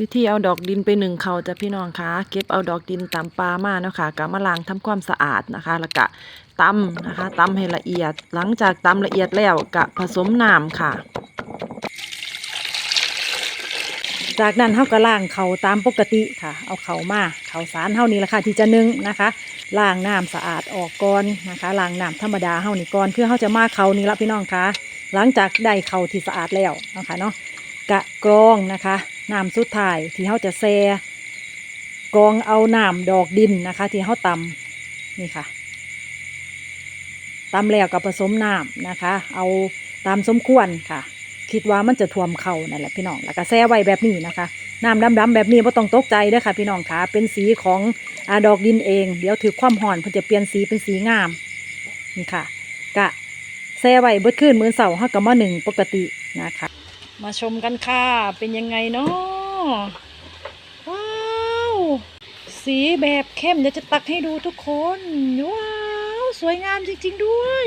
วิธีเอาดอกดินไปหนึ่งเขาจะพี่น้องคะเก็บเอาดอกดินตามปลามาเนาะค่ะก็มาล้างทำความสะอาดนะคะ แล้วก็ตำนะคะตำให้ละเอียด หลังจากตำละเอียดแล้วก็ผสมน้ำค่ะ จากนั้นเฮาก็ล้างเขาตามปกติค่ะ เอาเขามาเขาสารเฮานี่แหละค่ะที่จะนึ่งนะคะล้างน้ำสะอาดออกก่อนนะคะล้างน้ำธรรมดาเฮานี่ก่อนเพื่อเฮาจะมาเขานี่ละพี่น้องคะหลังจากได้เขาที่สะอาดแล้วนะคะเนาะกะกรองนะคะ น้ำสุดท้ายที่เฮาจะแซ่กรองเอาน้ำดอกดินนะคะ ที่เฮาตำนี่ค่ะตำแล้วกับผสมน้ำนะคะ เอาตามสมควรค่ะ คิดว่ามันจะท่วมเข่านั่นแหละพี่น้องแล้วก็แซ่ไว้แบบนี้นะคะน้ำดำๆแบบนี้ไ่ต้องตกใจเด้อค่ะ พี่น้องค่ะเป็นสีของอดอกดินเอง เดี๋ยวถือความห่อนเพิ่นจะเปลี่ยนสีเป็นสีงามนี่ค่ะ กะแซ่ไว้เบิดขึ้นมือเสาร์เฮาก็มาหนึ่งปกตินะคะ มาชมกันค่ะ เป็นยังไงเนาะ ว้าว สีแบบเข้มเดี๋ยวจะตักให้ดูทุกคน ว้าว สวยงามจริง ๆ ด้วย